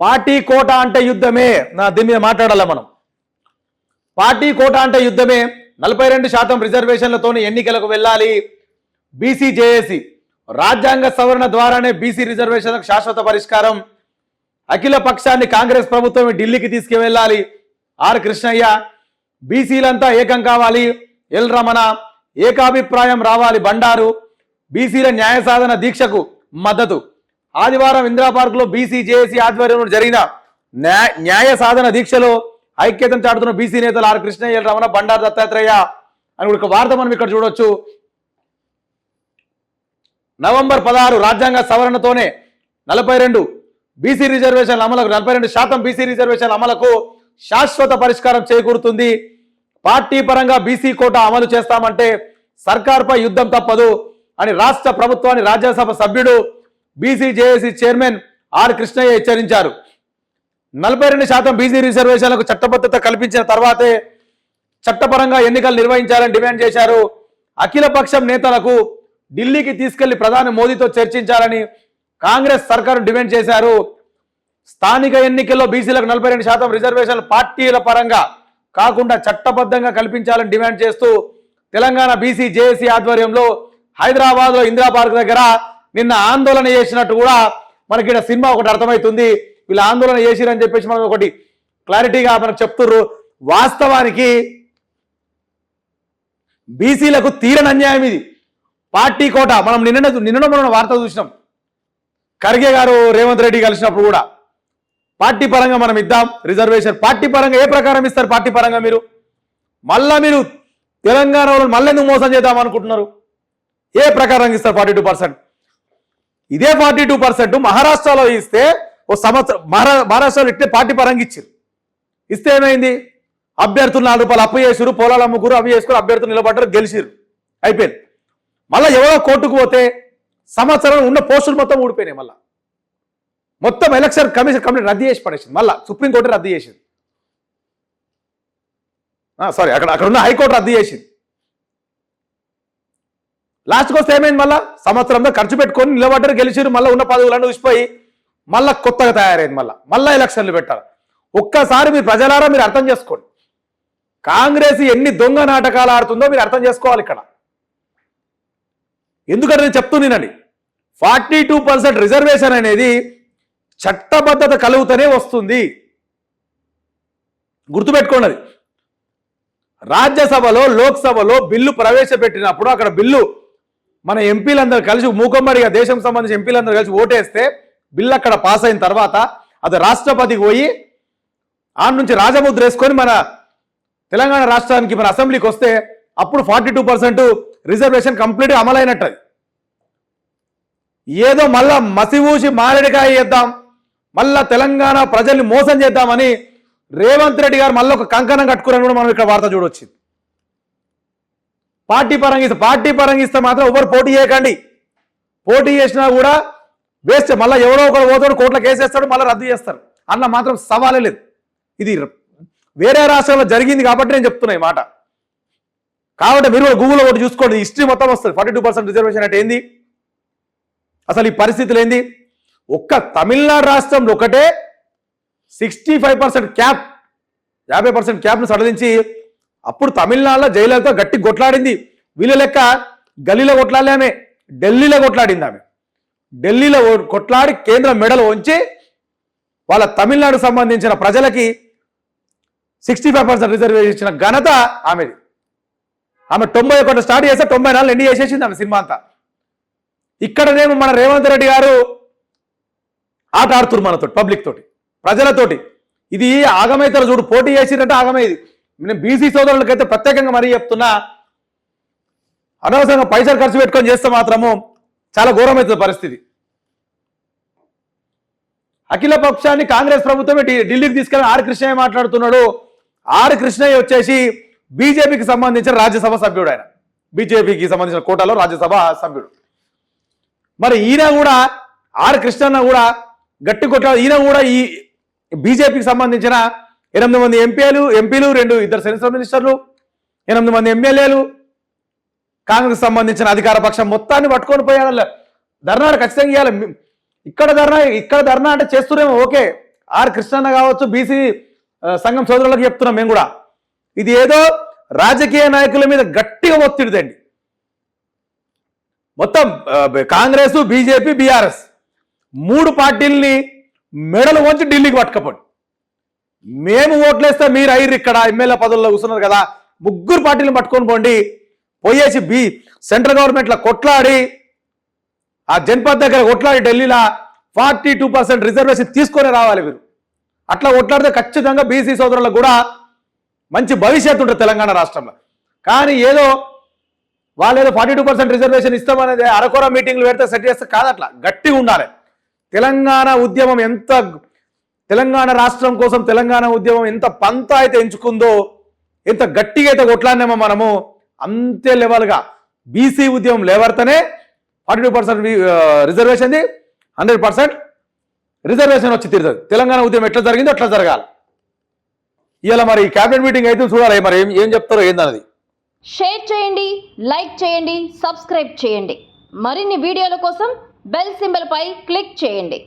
Party కోట అంటే యుద్ధమే. నా దీని మీద మాట్లాడాల మనం? పార్టీ కోట అంటే యుద్ధమే. నలభై రెండు శాతం రిజర్వేషన్లతో ఎన్నికలకు వెళ్ళాలి. బీసీ జేఏసీ రాజ్యాంగ సవరణ ద్వారానే బీసీ రిజర్వేషన్లకు శాశ్వత పరిష్కారం. అఖిల పక్షాన్ని కాంగ్రెస్ ప్రభుత్వం ఢిల్లీకి తీసుకువెళ్ళాలి. ఆర్ కృష్ణయ్య బీసీలంతా ఏకం కావాలి. ఎల్ రమణ ఏకాభిప్రాయం రావాలి బండారు. బీసీల న్యాయ సాధన దీక్షకు మద్దతు. ఆదివారం ఇందిరా పార్క్లో బీసీ జేఏసీ ఆధ్వర్యంలో జరిగిన న్యాయ న్యాయ సాధన దీక్షలో ఐక్యతను చాటుతున్న బీసీ నేతలు ఆర్ కృష్ణయ్య రమణ బండారు దత్తాత్రేయ అని ఒక వార్త మనం ఇక్కడ చూడొచ్చు. నవంబర్ పదహారు రాజ్యాంగ సవరణతోనే నలభై రెండు బీసీ రిజర్వేషన్ల అమలకు నలభై రెండు శాతం బీసీ రిజర్వేషన్ల అమలకు శాశ్వత పరిష్కారం చేకూరుతుంది. పార్టీ పరంగా బీసీ కోట అమలు చేస్తామంటే సర్కార్పై యుద్ధం తప్పదు అని రాష్ట్ర ప్రభుత్వాన్ని రాజ్యసభ సభ్యుడు బీసీజేఏసీ చైర్మన్ ఆర్ కృష్ణయ్య హెచ్చరించారు. నలభై రెండు శాతం బీసీ రిజర్వేషన్లకు చట్టబద్ధత కల్పించిన తర్వాతే చట్టపరంగా ఎన్నికలు నిర్వహించాలని డిమాండ్ చేశారు. అఖిలపక్షం నేతలకు ఢిల్లీకి తీసుకెళ్ళి ప్రధాని మోదీతో చర్చించాలని కాంగ్రెస్ సర్కారు డిమాండ్ చేశారు. స్థానిక ఎన్నికల్లో బీసీలకు నలభై రెండు శాతం రిజర్వేషన్లు పార్టీల పరంగా కాకుండా చట్టబద్ధంగా కల్పించాలని డిమాండ్ చేస్తూ తెలంగాణ బీసీ జేఏసీ ఆధ్వర్యంలో హైదరాబాద్లో ఇందిరా పార్క్ దగ్గర నిన్న ఆందోళన చేసినట్టు కూడా మనకి ఇక్కడ సినిమా ఒకటి అర్థమవుతుంది. వీళ్ళు ఆందోళన చేసిరని చెప్పేసి మనం ఒకటి క్లారిటీగా మనకు చెప్తుర్రు. వాస్తవానికి బీసీలకు తీరని అన్యాయం ఇది. పార్టీ కోట మనం నిన్న నిన్న మనం వార్త చూసినాం. ఖర్గే గారు రేవంత్ రెడ్డి కలిసినప్పుడు కూడా పార్టీ పరంగా మనం ఇద్దాం రిజర్వేషన్. పార్టీ పరంగా ఏ ప్రకారం ఇస్తారు పార్టీ పరంగా మీరు? మళ్ళా మీరు తెలంగాణ వాళ్ళు మళ్ళీ ఎందుకు మోసం చేద్దాం అనుకుంటున్నారు? ఏ ప్రకారం ఇస్తారు ఫార్టీ టూ పర్సెంట్? ఇదే ఫార్టీ టూ పర్సెంట్ మహారాష్ట్రలో ఇస్తే ఓ సంవత్సరం మహారా మహారాష్ట్రలో ఇట్టే పార్టీ పరంగా ఇచ్చారు ఇస్తే ఏమైంది? అభ్యర్థులు నాలుగు రూపాయలు అప్పు చేసారు పొలాలు అమ్ముకురు అవి చేసుకుని అభ్యర్థులు నిలబడ్డారు గెలిచిరు అయిపోయింది. మళ్ళీ ఎవరో కోర్టుకు పోతే సంవత్సరం ఉన్న పోస్టులు మొత్తం ఊడిపోయినాయి మళ్ళీ. మొత్తం ఎలక్షన్ కమిషన్ కంప్లీట్ రద్దు చేసి పడేసింది. మళ్ళీ సుప్రీంకోర్టు రద్దు చేసింది. సారీ అక్కడ అక్కడ ఉన్న హైకోర్టు రద్దు చేసింది. లాస్ట్కి వస్తే ఏమైంది మళ్ళా? సంవత్సరంలో ఖర్చు పెట్టుకొని నిలబడ్డారు గెలిచిరు మళ్ళీ ఉన్న పదవులను ఊసిపోయి మళ్ళా కొత్తగా తయారైంది మళ్ళీ. మళ్ళీ ఎలక్షన్లు పెట్టారు. ఒక్కసారి మీరు ప్రజలారా మీరు అర్థం చేసుకోండి. కాంగ్రెస్ ఎన్ని దొంగ నాటకాలు ఆడుతుందో మీరు అర్థం చేసుకోవాలి ఇక్కడ. ఎందుకంటే నేను చెప్తున్నానండి ఫార్టీ టూ పర్సెంట్ రిజర్వేషన్ అనేది చట్టబద్ధత కలుగుతూనే వస్తుంది. గుర్తుపెట్టుకోండి అది. రాజ్యసభలో లోక్సభలో బిల్లు ప్రవేశపెట్టినప్పుడు అక్కడ బిల్లు మన ఎంపీలందరూ కలిసి మూకమ్మడిగా దేశం సంబంధించి ఎంపీలందరూ కలిసి ఓటేస్తే బిల్లు అక్కడ పాస్ అయిన తర్వాత అది రాష్ట్రపతికి పోయి ఆ నుంచి రాజముద్ర వేసుకొని మన తెలంగాణ రాష్ట్రానికి మన అసెంబ్లీకి వస్తే అప్పుడు ఫార్టీ టూ పర్సెంట్ రిజర్వేషన్ కంప్లీట్గా అమలైనట్టు అది. ఏదో మళ్ళా మసివూసి మారేడికాయ చేద్దాం మళ్ళా తెలంగాణ ప్రజల్ని మోసం చేద్దామని రేవంత్ రెడ్డి గారు మళ్ళీ ఒక కంకణం కట్టుకుని కూడా మనం ఇక్కడ వార్త చూడొచ్చు పార్టీ పరంగా ఇస్తే పార్టీ పరంగా ఇస్తే మాత్రం ఎవరు పోటీ చేయకండి. పోటీ చేసినా కూడా వేస్ట్ మళ్ళీ ఎవరో ఒకరు పోతాడు కోట్ల కేసేస్తాడు మళ్ళీ రద్దు చేస్తారు. అన్న మాత్రం సవాలే లేదు. ఇది వేరే రాష్ట్రంలో జరిగింది కాబట్టి నేను చెప్తున్నా ఈ మాట. కాబట్టి మీరు కూడా గూగుల్లో ఒకటి చూసుకోండి. హిస్టరీ మొత్తం వస్తుంది. ఫార్టీ టూ పర్సెంట్ రిజర్వేషన్ అంటే ఏంది? అసలు ఈ పరిస్థితులు ఏంది? ఒక్క తమిళనాడు రాష్ట్రంలో ఒకటే సిక్స్టీ ఫైవ్ పర్సెంట్ క్యాప్ యాభై పర్సెంట్ క్యాప్ను సడలించి అప్పుడు తమిళనాడులో జైలలిత గట్టి కొట్లాడింది. వీళ్ళ లెక్క గల్లీలో కొట్లాడలే ఆమె ఢిల్లీలో కొట్లాడింది ఆమె. ఢిల్లీలో కొట్లాడి కేంద్ర మెడలు ఉంచి వాళ్ళ తమిళనాడు సంబంధించిన ప్రజలకి సిక్స్టీ ఫైవ్ పర్సెంట్ రిజర్వేషన్ ఇచ్చిన ఘనత ఆమెది. ఆమె తొంభై ఒకటి స్టార్ట్ చేస్తే తొంభై నాలుగు ఎన్ని చేసేసింది ఆమె సినిమా అంతా. ఇక్కడనేమో మన రేవంత్ రెడ్డి గారు ఆట ఆడుతున్నారు మనతోటి పబ్లిక్ తోటి ప్రజలతోటి. ఇది ఆగమైతారు చూడు పోటీ చేసినట్టు ఆగమైది నేను బీసీ సోదరులకైతే ప్రత్యేకంగా మరీ చెప్తున్నా అనవసరంగా పైసలు ఖర్చు పెట్టుకొని చేస్తే మాత్రము చాలా ఘోరమవుతుంది పరిస్థితి. అఖిల పక్షాన్ని కాంగ్రెస్ ప్రభుత్వమే ఢిల్లీకి తీసుకెళ్ళి ఆర్ కృష్ణయ్య మాట్లాడుతున్నాడు. ఆర్ కృష్ణయ్య వచ్చేసి బీజేపీకి సంబంధించిన రాజ్యసభ సభ్యుడు ఆయన బీజేపీకి సంబంధించిన కోటాలో రాజ్యసభ సభ్యుడు. మరి ఈయన కూడా ఆర్ కృష్ణన్న కూడా గట్టి కొట్ట ఈయన కూడా ఈ బీజేపీకి సంబంధించిన ఎనిమిది మంది ఎంపీలు ఎంపీలు రెండు ఇద్దరు సెన్సర్ మినిస్టర్లు ఎనిమిది మంది ఎమ్మెల్యేలు. కాంగ్రెస్ సంబంధించిన అధికార పక్షం మొత్తాన్ని పట్టుకొని పోయాలి ధర్నాలు ఖచ్చితంగా ఇవ్వాలి ఇక్కడ ధర్నా ఇక్కడ ధర్నా అంటే చేస్తున్నామో ఓకే. ఆర్ కృష్ణన్న కావచ్చు బీసీ సంఘం సోదరులకు చెప్తున్నాం మేము కూడా. ఇది ఏదో రాజకీయ నాయకుల మీద గట్టిగా ఒత్తిడిదండి మొత్తం కాంగ్రెస్ బీజేపీ బీఆర్ఎస్ మూడు పార్టీల్ని మెడలు వంచి ఢిల్లీకి పట్టుకపోండి. మేము ఓట్లేస్తే మీరు ఐరు ఇక్కడ ఎమ్మెల్యే పదవుల్లో కూర్చున్నారు కదా. ముగ్గురు పార్టీలు పట్టుకొని పోండి. పోయేసి బి సెంట్రల్ గవర్నమెంట్లో కొట్లాడి ఆ జన్పద్ దగ్గర కొట్లాడి ఢిల్లీలో ఫార్టీ టూ పర్సెంట్ రిజర్వేషన్ తీసుకొని రావాలి మీరు. అట్లా కొట్లాడితే ఖచ్చితంగా బీసీ సోదరులకు కూడా మంచి భవిష్యత్తు ఉంటుంది తెలంగాణ రాష్ట్రంలో. కానీ ఏదో వాళ్ళు ఏదో ఫార్టీ టూ పర్సెంట్ రిజర్వేషన్ ఇస్తామనేది అరకొర మీటింగ్లు పెడితే సెట్ చేస్తే కాదు అట్లా గట్టిగా ఉండాలి. తెలంగాణ ఉద్యమం ఎంత తెలంగాణ రాష్ట్రం కోసం తెలంగాణ ఉద్యమం ఎంత పంత అయితే ఎంచుకుందో ఎంత గట్టిగా అయితే కొట్లాడినామో మనము అంతే లెవెల్గా బీసీ ఉద్యమం లేవర్తనే ఫార్టీ టూ పర్సెంట్ రిజర్వేషన్ది హండ్రెడ్ పర్సెంట్ రిజర్వేషన్ వచ్చి తీరుతుంది. తెలంగాణ ఉద్యమం ఎట్లా జరిగిందో అట్లా జరగాలి. ఇవాళ మరి క్యాబినెట్ మీటింగ్ అయితే చూడాలి. మరి ఏం ఏం చెప్తారో ఏందన్నది. షేర్ చేయండి లైక్ చేయండి సబ్స్క్రైబ్ చేయండి. మరిన్ని వీడియోల కోసం బెల్ సింబల్ పై క్లిక్ చేయండి.